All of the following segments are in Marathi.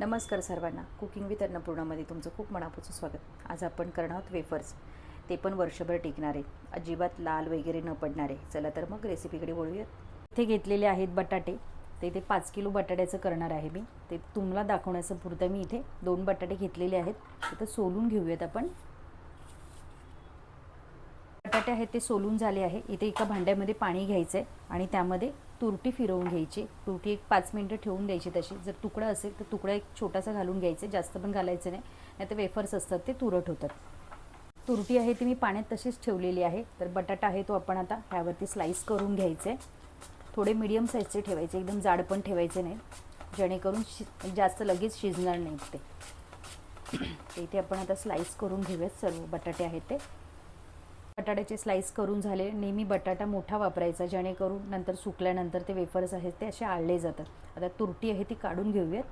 नमस्कार सर्वांना. कुकिंग विथ अन्नपूर्णामध्ये तुमचं खूप मनापासून स्वागत. आज आपण करणार आहोत वेफर्स. ते पण वर्षभर टिकणारे. अजिबात लाल वगैरे न पडणारे. चला तर मग रेसिपीकडे वळूयात. इथे घेतलेले आहेत बटाटे. ते इथे पाच किलो बटाट्याचं करणार आहे मी. ते तुम्हाला दाखवण्याचं पुरतं मी इथे दोन बटाटे घेतलेले आहेत. तर सोलून घेऊयात आपण. बटाटे आहेत ते सोलून झाले आहे. इथे एका भांड्यामध्ये पाणी घ्यायचं आहे आणि त्यामध्ये तुरटी फिरवून घ्यायची. तुरटी एक पाच मिनटं ठेवून द्यायची तशी. जर तुकडा असेल तर तुकडा एक छोटासा घालून घ्यायचं जास्त पण घालायचं नाही. नाही तर वेफर्स असतात ते तुरट होतात. तुरटी आहे ती मी पाण्यात तशीच ठेवलेली आहे. तर बटाटा आहे तो आपण आता ह्यावरती स्लाईस करून घ्यायचे. थोडे मीडियम साईजचे ठेवायचे एकदम जाड पण ठेवायचे नाही. जेणेकरून शि जास्त लगेच शिजणार नाहीत ते. इथे आपण आता स्लाईस करून घेऊयात. सर्व बटाटे आहेत ते. बटाट्याचे स्लाईस करून झाले. नेहमी बटाटा मोठा वापरायचा जेणेकरून नंतर सुकल्यानंतर ते वेफर्स आहेत ते असे आळले जातात. आता तुरटी आहे ती काढून घेऊयात.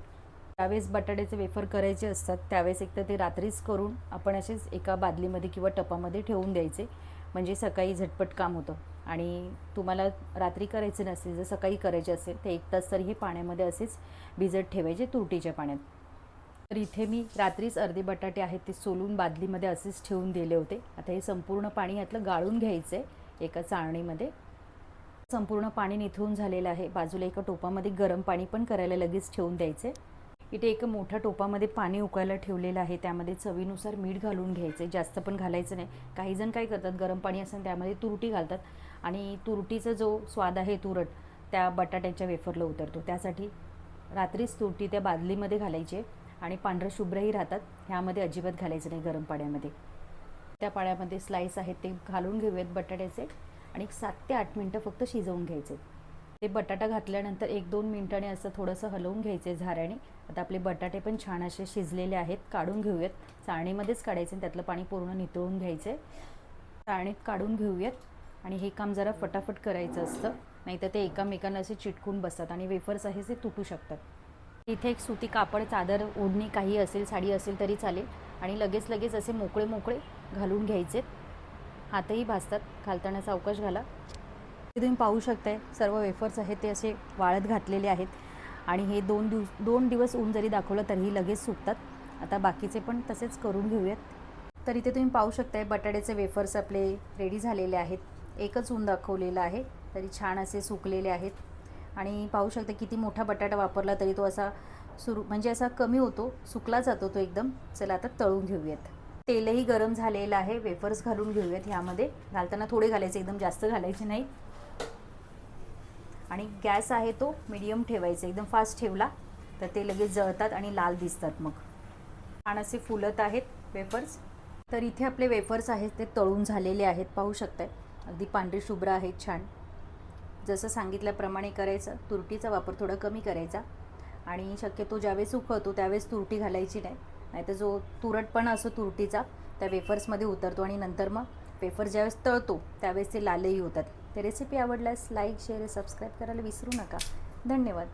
त्यावेळेस बटाट्याचे वेफर करायचे असतात त्यावेळेस एक तर ते रात्रीच करून आपण असेच एका बादलीमध्ये किंवा टपामध्ये ठेवून द्यायचे. म्हणजे सकाळी झटपट काम होतं. आणि तुम्हाला रात्री करायचे नसेल जर सकाळी करायचे असेल तर एक तास तरी हे पाण्यामध्ये असेच भिजत ठेवायचे तुरटीच्या पाण्यात. तर इथे मी रात्रीच अर्धे बटाटे आहेत ते सोलून बादलीमध्ये असेच ठेवून दिले होते. आता हे संपूर्ण पाणी यातलं गाळून घ्यायचं आहे एका चाळणीमध्ये. संपूर्ण पाणी निथळून झालेलं आहे. बाजूला एका टोपामध्ये गरम पाणी पण करायला लगेच ठेवून द्यायचं इथे एका मोठ्या टोपामध्ये पाणी उकळायला ठेवलेलं आहे. त्यामध्ये चवीनुसार मीठ घालून घ्यायचं जास्त पण घालायचं नाही. काही जण काय करतात गरम पाणी असेल त्यामध्ये तुरटी घालतात आणि तुरटीचा जो स्वाद आहे तुरट त्या बटाट्याच्या वेफरला उतरतो. त्यासाठी रात्रीच तुरटी त्या बादलीमध्ये घालायची आणि पांढरं शुभ्रही राहतात. ह्यामध्ये अजिबात घालायचं नाही गरम पाण्यामध्ये. त्या पाण्यामध्ये स्लाईस आहेत ते घालून घेऊयात बटाट्याचे आणि एक सात ते आठ मिनटं फक्त शिजवून घ्यायचे. ते बटाटा घातल्यानंतर एक दोन मिनिटाने असं थोडंसं हलवून घ्यायचे झाऱ्याने. आता आपले बटाटे पण छान असे शिजलेले आहेत. काढून घेऊयात. चाळणीमध्येच काढायचे आणि त्यातलं पाणी पूर्ण नितळून घ्यायचे. चाळणीत काढून घेऊयात. आणि हे काम जरा फटाफट करायचं असतं. नाहीतर ते एकामेकांना असे चिटकून बसतात आणि वेफर्स आहे ते तुटू शकतात. इथे एक सुती कापड चादर ओढणी काही असेल साडी असेल तरी चालेल. आणि लगेच लगेच असे मोकळे मोकळे घालून घ्यायचे. हातही भाजतात. घालतानाचा अवकाश घाला. ते तुम्ही पाहू शकताय सर्व वेफर्स आहेत ते असे वाळत घातलेले आहेत. आणि हे दोन दिवस दोन दिवस ऊन जरी दाखवलं तरीही लगेच सुकतात. आता बाकीचे पण तसेच करून घेऊयात. तर इथे तुम्ही पाहू शकताय बटाट्याचे वेफर्स आपले रेडी झालेले आहेत. एकच ऊन दाखवलेलं आहे. तरी छान असे सुकलेले आहेत. आणि पाहू शकता किती मोठा बटाटा वापरला तरी तो असा सुरू म्हणजे असा कमी होतो सुकला जातो तो एकदम. चला आता तळून घेऊयात. तेलही गरम झालेलं आहे वेफर्स घालून घेऊयात ह्यामध्ये. घालताना थोडे घालायचे एकदम जास्त घालायचे नाही. आणि गॅस आहे तो मिडियम ठेवायचा एकदम फास्ट ठेवला तर ते लगेच जळतात आणि लाल दिसतात मग. छान असे फुलत आहेत वेफर्स. तर इथे आपले वेफर्स आहेत ते तळून झालेले आहेत पाहू शकताय. अगदी पांढरे शुभ्र आहेत छान. जसं सांगितल्याप्रमाणे करायचं तुरटीचा वापर थोडा कमी करायचा. आणि शक्यतो ज्यावेळेस उकळतो त्यावेळेस तुरटी घालायची नाही. नाहीतर जो तुरटपणा असतो तुरटीचा त्या वेफर्समध्ये उतरतो आणि नंतर मग वेफर ज्यावेळेस तळतो त्यावेळेस ते लालही होतात. ते रेसिपी आवडल्यास लाईक शेअर सबस्क्राईब करायला विसरू नका. धन्यवाद.